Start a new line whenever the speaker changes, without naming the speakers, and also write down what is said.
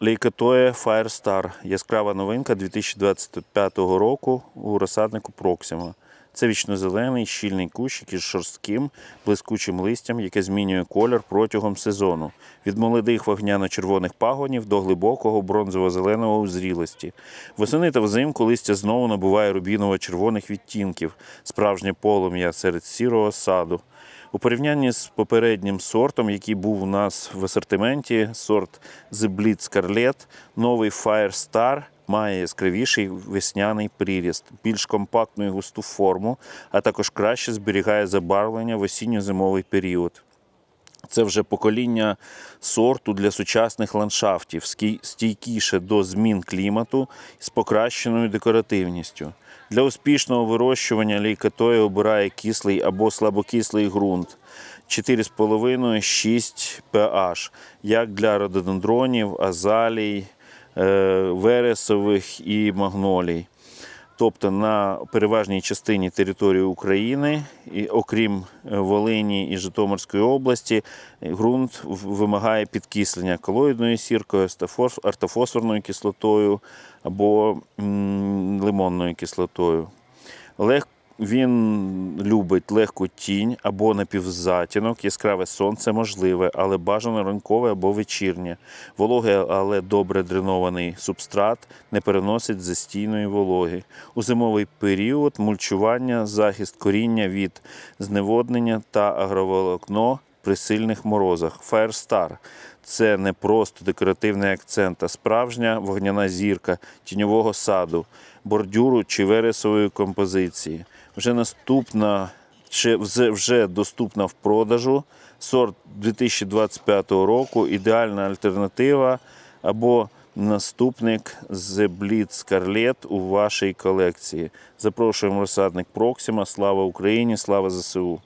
Лейкотоє Firestar. Яскрава новинка 2025 року у розсаднику Проксима. Це вічнозелений щільний кущик із шорстким, блискучим листям, яке змінює колір протягом сезону. Від молодих вогняно-червоних пагонів до глибокого бронзово-зеленого у зрілості. Восени та взимку листя знову набуває рубіново-червоних відтінків, справжнє полум'я серед сірого саду. У порівнянні з попереднім сортом, який був у нас в асортименті, сорт The Blitz Scarlet, новий Firestar має яскравіший весняний приріст, більш компактну і густу форму, а також краще зберігає забарвлення в осінньо-зимовий період. Це вже покоління сорту для сучасних ландшафтів, стійкіше до змін клімату з покращеною декоративністю. Для успішного вирощування лейкотої обирає кислий або слабокислий ґрунт 4,5-6 pH, як для рододендронів, азалій, е, вересових і магнолій. Тобто на переважній частині території України, і окрім е, Волині і Житомирської області, е, ґрунт вимагає підкислення колоїдною сіркою, ортофосфорною кислотою або лимонною кислотою. Лег... Він любить легку тінь або напівзатінок, яскраве сонце можливе, але бажано ранкове або вечірнє. Вологий, але добре дренований субстрат не переносить застійної вологи. У зимовий період мульчування, захист коріння від зневоднення та агроволокно при сильних морозах. Firestar – це не просто декоративний акцент, а справжня вогняна зірка тіньового саду, бордюру чи вересової композиції. Вже наступна чи вже, доступна в продажу. Сорт 2025 року, ідеальна альтернатива або наступник The Blitz Scarlet у вашій колекції. Запрошуємо розсадник Проксима. Слава Україні! Слава ЗСУ!